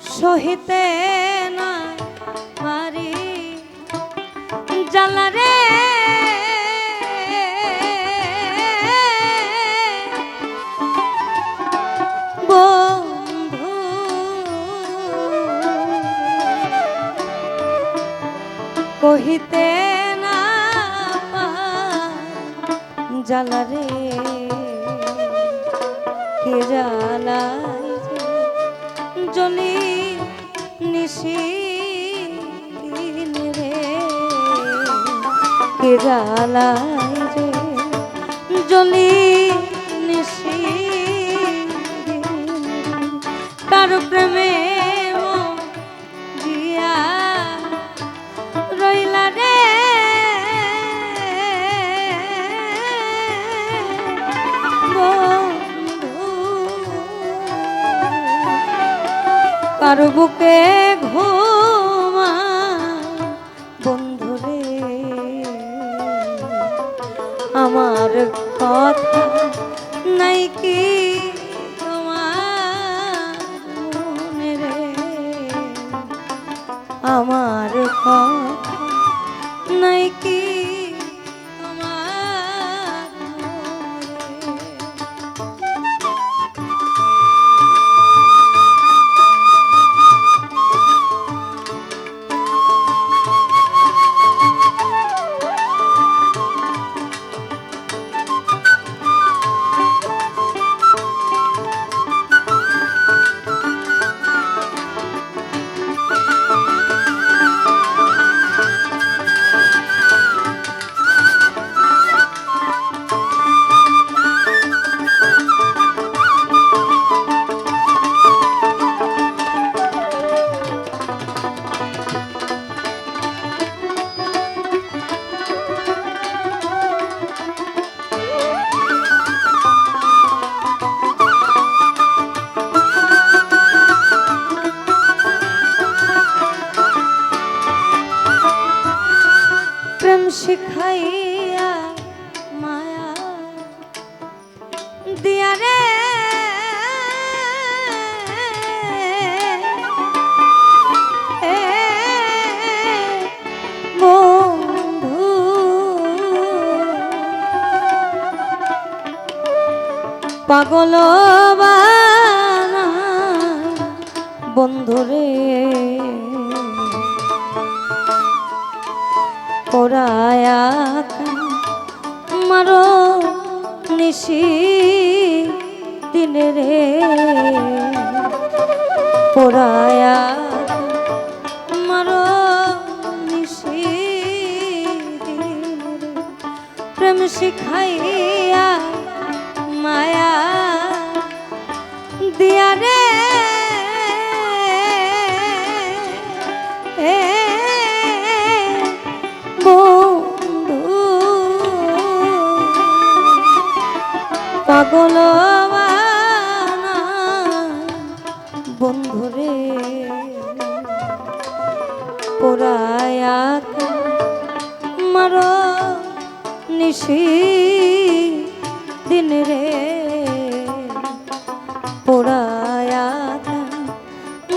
সহিতে না পারি। বন্ধু কহিতে না জ্বালারে কে জ্বালাই যে জলি নিশি রে। কে রে জলি নিশি কার প্রেমে কার বুকে ঘুমা বন্ধুরে আমার কথা নাই কি তোমার মনে রে? আমার কথা শিখাইয়া মায়া দিয়া রে। পাগল বন্ধুরে। মারো নিশি দিনে রে। পড়ায়া মারো নিশি প্রেম শিখাইয়া মায়া দিয়া রে। পোড়ায়া মার নিশি দিন রে। পোড়ায়া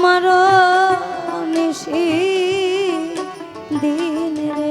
মার নিশি দিন রে।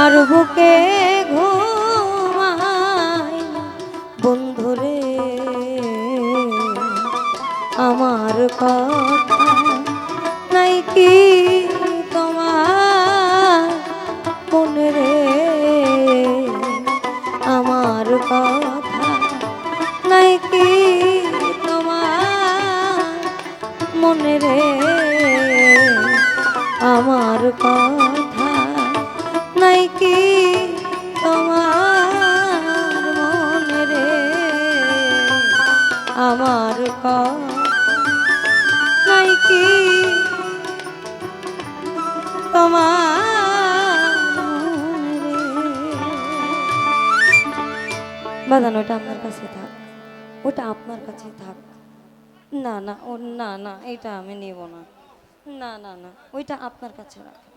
আমার বুকে ঘুমাই। বন্ধুরে আমার কথা নাই কি তোমার? মনে রে, আমার কথা নাই কি তোমার? মনে রে, আমার কথা রে? আমার কি বাদান ওটা আপনার কাছে থাক। ওটা আপনার কাছে থাক। না না, ও, না না, এটা আমি নেব না। না না না, ওইটা আপনার কাছে রাখ।